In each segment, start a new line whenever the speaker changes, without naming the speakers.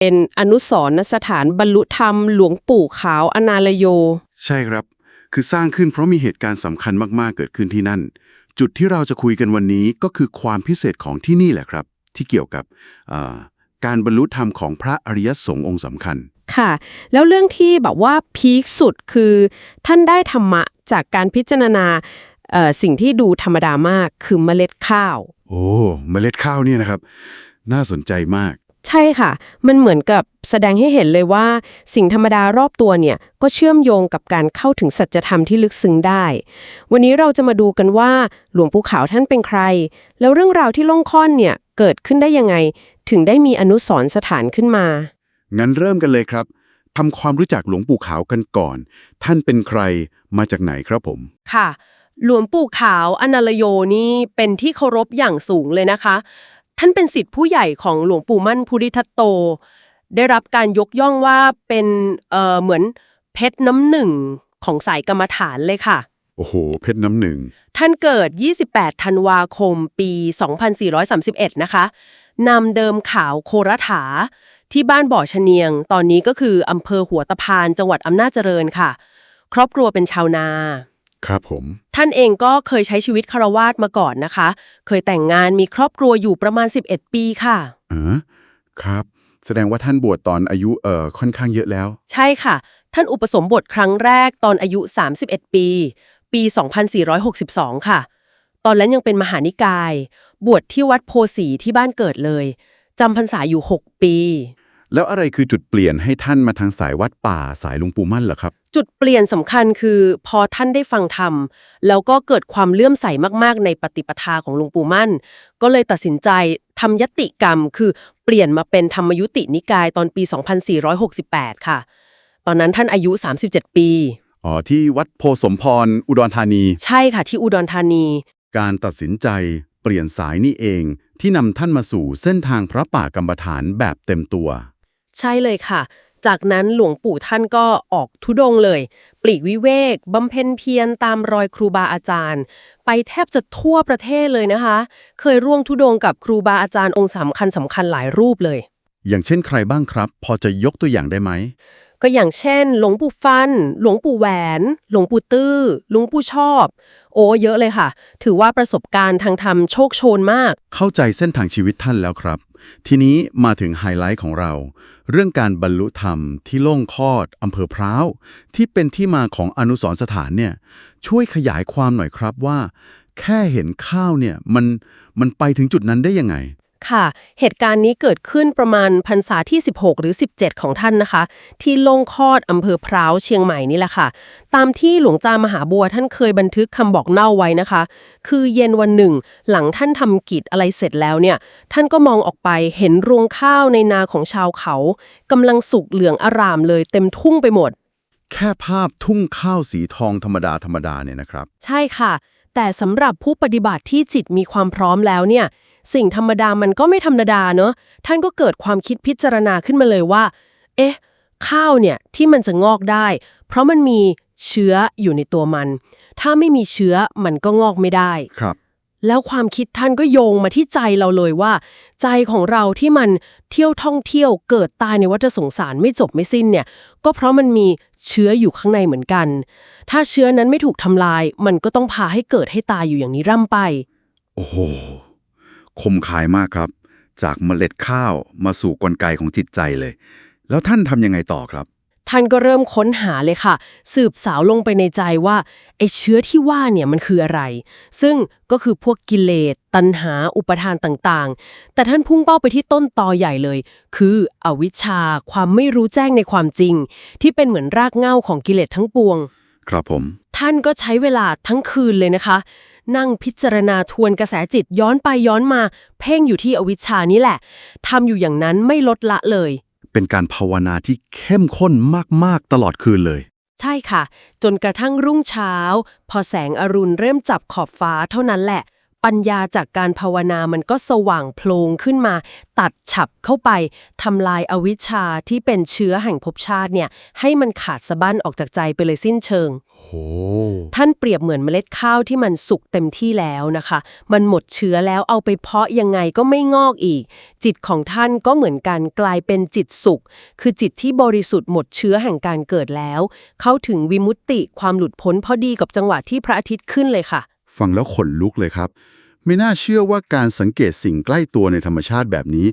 เป็นอนุสรณ์สถานบรรลุธรรมหลวงปู่ขาวอนาลโย
ใช่ครับ คือสร้างขึ้นเพราะมีเหตุการณ์สำคัญมากๆ เกิดขึ้นที่นั่น จุดที่เราจะคุยกันวันนี้ก็คือความพิเศษของที่นี่แหละครับ ที่เกี่ยวกับเอ่อการบรรลุธรรมของพระอริยสงฆ์องค์สำคัญ
ค่ะ แล้วเรื่องที่แบบว่าพีคสุดคือ ท่านได้ธรรมะจากการพิจารณาเอ่อสิ่งที่ดูธรรมดามากคือเมล็ดข้าว
โอ้ เมล็ดข้าวเนี่ยนะครับ น่าสนใจมาก
ใช่ค่ะ มันเหมือนกับแสดงให้เห็นเลยว่า สิ่งธรรมดารอบตัวเนี่ย ก็เชื่อมโยงกับการเข้าถึงสัจธรรมที่ลึกซึ้งได้ วันนี้เราจะมาดูกันว่าหลวงปู่ขาวท่านเป็นใคร แล้วเรื่องราวที่ล่องค่อนเนี่ยเกิดขึ้นได้ยังไง ถึงได้มีอนุสรณ์สถานขึ้นมา
งั้นเริ่มกันเลยครับทำความรู้จักหลวงปู่ขาวกันก่อน ท่านเป็นใครมาจากไหนครับผม
ค่ะ หลวงปู่ขาวอนาลโยนี่เป็นที่เคารพอย่างสูงเลยนะคะ ท่านเป็นสิทธิผู้ใหญ่ของหลวงปู่มั่นภูริทัตโต ได้รับการยกย่องว่าเป็นเอ่อเหมือนเพชรน้ำหนึ่งของสายกรรมฐานเลยค่ะ
โอ้โห เพชรน้ำหนึ่ง
ท่านเกิด 28 ธันวาคม ปี 2431 นะคะ นำเดิมขาวโครถา ที่บ้านบ่อชะเนียง ตอนนี้ก็คืออำเภอหัวตะพาน จังหวัดอำนาจเจริญค่ะ ครอบครัวเป็นชาวนา
ครับผม
ท่านเองก็เคยใช้ชีวิตคารวาสมาก่อนนะคะ เคยแต่งงานมีครอบครัวอยู่ประมาณ 11 ปีค่ะ
เออครับ แสดงว่าท่านบวชตอนอายุเอ่อค่อนข้างเยอะแล้ว
ใช่ค่ะ ท่านอุปสมบทครั้งแรกตอนอายุ 31 ปี ปี 2462 ค่ะ ตอนนั้นยังเป็นมหานิกาย บวชที่วัดโพสีที่บ้านเกิดเลยจำพรรษาอยู่ 6 ปี
แล้วอะไรคือจุดเปลี่ยนให้ท่านมาทางสายวัดป่าสายหลวงปู่มั่นเหรอครับ
จุดเปลี่ยนสำคัญคือ พอท่านได้ฟังธรรม แล้วก็เกิดความเลื่อมใสมากๆ ในปฏิปทาของหลวงปู่มั่น ก็เลยตัดสินใจทำยติกรรม คือเปลี่ยนมาเป็นธรรมยุตินิกายตอนปี 2468 ค่ะ ตอนนั้นท่านอายุ 37 ปี
อ๋อที่วัดโพสมพรอุดรธานี
ใช่ค่ะที่อุดรธานี
การตัดสินใจเปลี่ยนสายนี่เองที่นำท่านมาสู่เส้นทางพระป่ากรรมฐานแบบเต็มตัว
ใช่เลยค่ะ จากนั้นหลวงปู่ท่านก็ออกทุดงค์เลย ปลีกวิเวกบำเพ็ญเพียรตามรอยครูบาอาจารย์ ไปแทบจะทั่วประเทศเลยนะคะ เคยร่วมทุดงค์กับครูบาอาจารย์องค์สำคัญสำคัญหลายรูปเลย
อย่างเช่นใครบ้างครับ พอจะยกตัวอย่างได้ไหม
ก็อย่างเช่น หลวงปู่ฟัน หลวงปู่แหวน หลวงปู่ตื้อ หลวงปู่ชอบ โอ้เยอะเลยค่ะ ถือว่าประสบการณ์ทางธรรมโชคโชนมาก
เข้าใจเส้นทางชีวิตท่านแล้วครับ ทีนี้มาถึงไฮไลท์ของเรา เรื่องการบรรลุธรรมที่โล่งคอดอำเภอพร้าว ที่เป็นที่มาของอนุสรสถานเนี่ยช่วยขยายความหน่อยครับว่า แค่เห็นข้าวเนี่ยมันมันไปถึงจุดนั้นได้ยังไง
ค่ะ เหตุการณ์นี้เกิดขึ้นประมาณพรรษาที่ 16 หรือ 17 ของท่านนะคะ ที่ลงคอดอำเภอพร้าวเชียงใหม่นี่แหละค่ะ ตามที่หลวงจามหาบัวท่านเคยบันทึกคำบอกเล่าไว้นะคะ คือเย็นวันหนึ่ง หลังท่านทำกิจอะไรเสร็จแล้วเนี่ย ท่านก็มองออกไปเห็นรวงข้าวในนาของชาวเขากำลังสุกเหลืองอารามเลยเต็มทุ่งไปหมด
แค่ภาพทุ่งข้าวสีทองธรรมดาธรรมดาเนี่ยนะครับ
ใช่ค่ะ แต่สำหรับผู้ปฏิบัติที่จิตมีความพร้อมแล้วเนี่ย สิ่งธรรมดามันก็ไม่ธรรมดาเนอะท่านก็เกิดความคิดพิจารณาขึ้นมาเลยว่า เอ๊ะ ข้าวเนี่ยที่มันจะงอกได้ เพราะมันมีเชื้ออยู่ในตัวมัน ถ้าไม่มีเชื้อมันก็งอกไม่ได้
ครับ
แล้วความคิดท่านก็โยงมาที่ใจเราเลยว่า ใจของเราที่มันเที่ยวท่องเที่ยวเกิดตายในวัฏสงสารไม่จบไม่สิ้นเนี่ย ก็เพราะมันมีเชื้ออยู่ข้างในเหมือนกัน ถ้าเชื้อนั้นไม่ถูกทำลาย มันก็ต้องพาให้เกิดให้ตายอยู่อย่างนี้ร่ำไป
โอ้โห คมคายมากครับ จากเมล็ดข้าวมาสู่กลไกของจิตใจเลย แล้วท่านทำยังไงต่อครับ
ท่านก็เริ่มค้นหาเลยค่ะ สืบสาวลงไปในใจว่าไอ้เชื้อที่ว่าเนี่ยมันคืออะไร ซึ่งก็คือพวกกิเลสตัณหาอุปทานต่างๆ แต่ท่านพุ่งเป้าไปที่ต้นตอใหญ่เลย คืออวิชชาความไม่รู้แจ้งในความจริง ที่เป็นเหมือนรากเหง้าของกิเลสทั้งปวง
ครับผม
ท่านก็ใช้เวลาทั้งคืนเลยนะคะ นั่งพิจารณาทวนกระแสจิตย้อนไปย้อนมา เพ่งอยู่ที่อวิชชานี่แหละทำอยู่อย่างนั้นไม่ลดละเลย
เป็นการภาวนาที่เข้มข้นมากๆตลอดคืนเลย
ใช่ค่ะ จนกระทั่งรุ่งเช้า พอแสงอรุณเริ่มจับขอบฟ้าเท่านั้นแหละ ปัญญาจากการภาวนามันก็สว่างโพลงขึ้นมา ตัดฉับเข้าไปทำลายอวิชชาที่เป็นเชื้อแห่งภพชาติเนี่ย ให้มันขาดสะบั้นออกจากใจไปเลยสิ้นเชิง
โห
ท่านเปรียบเหมือนเมล็ดข้าวที่มันสุกเต็มที่แล้วนะคะ มันหมดเชื้อแล้วเอาไปเพาะยังไงก็ไม่งอกอีก จิตของท่านก็เหมือนกันกลายเป็นจิตสุข คือจิตที่บริสุทธิ์หมดเชื้อแห่งการเกิดแล้ว เข้าถึงวิมุตติความหลุดพ้นพอดีกับจังหวะที่พระอาทิตย์ขึ้นเลยค่ะ
ฟังแล้วขนลุกเลยครับ ไม่น่าเชื่อว่าการสังเกตสิ่งใกล้ตัวในธรรมชาติแบบนี้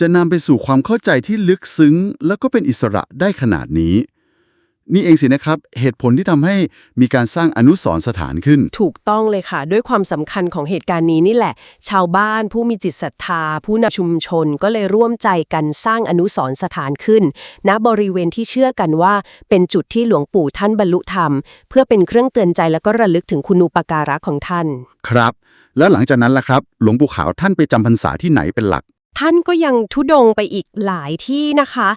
จะนำไปสู่ความเข้าใจที่ลึกซึ้ง แล้วก็เป็นอิสระได้ขนาดนี้ นี่เองสินะครับ เหตุผลที่ทำให้มีการสร้างอนุสรณ์สถานขึ้น
ถูกต้องเลยค่ะ ด้วยความสำคัญของเหตุการณ์นี้นี่แหละ ชาวบ้านผู้มีจิตศรัทธา ผู้นำชุมชนก็เลยร่วมใจกันสร้างอนุสรณ์สถานขึ้น ณบริเวณที่เชื่อกันว่าเป็นจุดที่หลวงปู่ท่านบรรลุธรรม เพื่อเป็นเครื่องเตือนใจแล้วก็ระลึกถึงคุณูปการะของท่าน
ครับ แล้วหลังจากนั้นล่ะครับ หลวงปู่ขาวท่านไปจำพรรษาที่ไหนเป็นหลัก
ท่านก็ยังทุดงไปอีกหลายที่นะคะ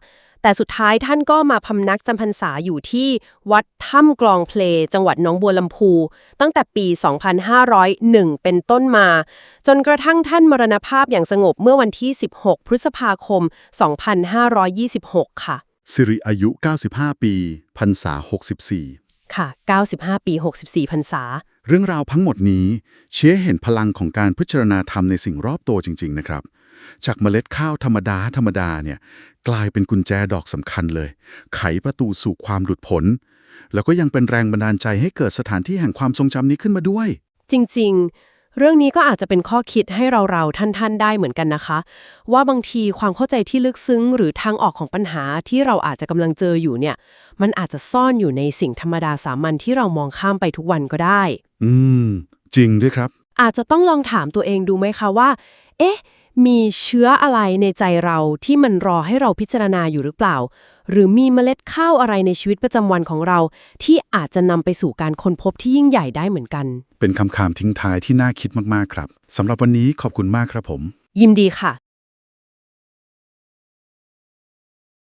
แต่สุดท้ายท่านก็มาพำนักจำพรรษาอยู่ที่วัดถ้ำกลองเพลจังหวัดหนองบัวลำพู ตั้งแต่ปี 2501 เป็นต้นมา จนกระทั่งท่านมรณภาพอย่างสงบเมื่อวันที่ 16 พฤษภาคม 2526 ค่ะ
สิริอายุ 95 ปี พรรษา 64
ค่ะ 95 ปี 64 พรรษา
เรื่องราวทั้งหมดนี้เชี้ให้เห็นพลังของการพิจารณาธรรมในสิ่งรอบตัวจริง ๆ นะครับ จากเมล็ดข้าวธรรมดาธรรมดาเนี่ยกลายเป็นกุญแจดอกสำคัญเลย ไขประตูสู่ความหลุดพ้นแล้วก็ยังเป็นแรงบันดาลใจให้เกิดสถานที่แห่งความทรงจำนี้ขึ้นมาด้วย
จริง ๆ เรื่องนี้ก็อาจจะเป็นข้อคิดให้เราๆท่านๆได้เหมือนกันนะคะ ว่าบางทีความเข้าใจที่ลึกซึ้ง หรือทางออกของปัญหาที่เราอาจจะกำลังเจออยู่เนี่ย มันอาจจะซ่อนอยู่ในสิ่งธรรมดาสามัญที่เรามองข้ามไปทุกวันก็ได้
อืม จริงด้วยครับ
อาจจะต้องลองถามตัวเองดูไหมคะว่า เอ๊ะ มีเชื้ออะไรในใจเราที่มันรอให้เราพิจารณาอยู่หรือเปล่า หรือมีเมล็ดข้าวอะไรในชีวิตประจำวันของเรา ที่อาจจะนำไปสู่การค้นพบที่ยิ่งใหญ่ได้เหมือนกัน
เป็นคำคามทิ้งท้ายที่น่าคิดมากๆครับสำหรับวันนี้ขอบคุณมากครับผม
ยินดีค่ะ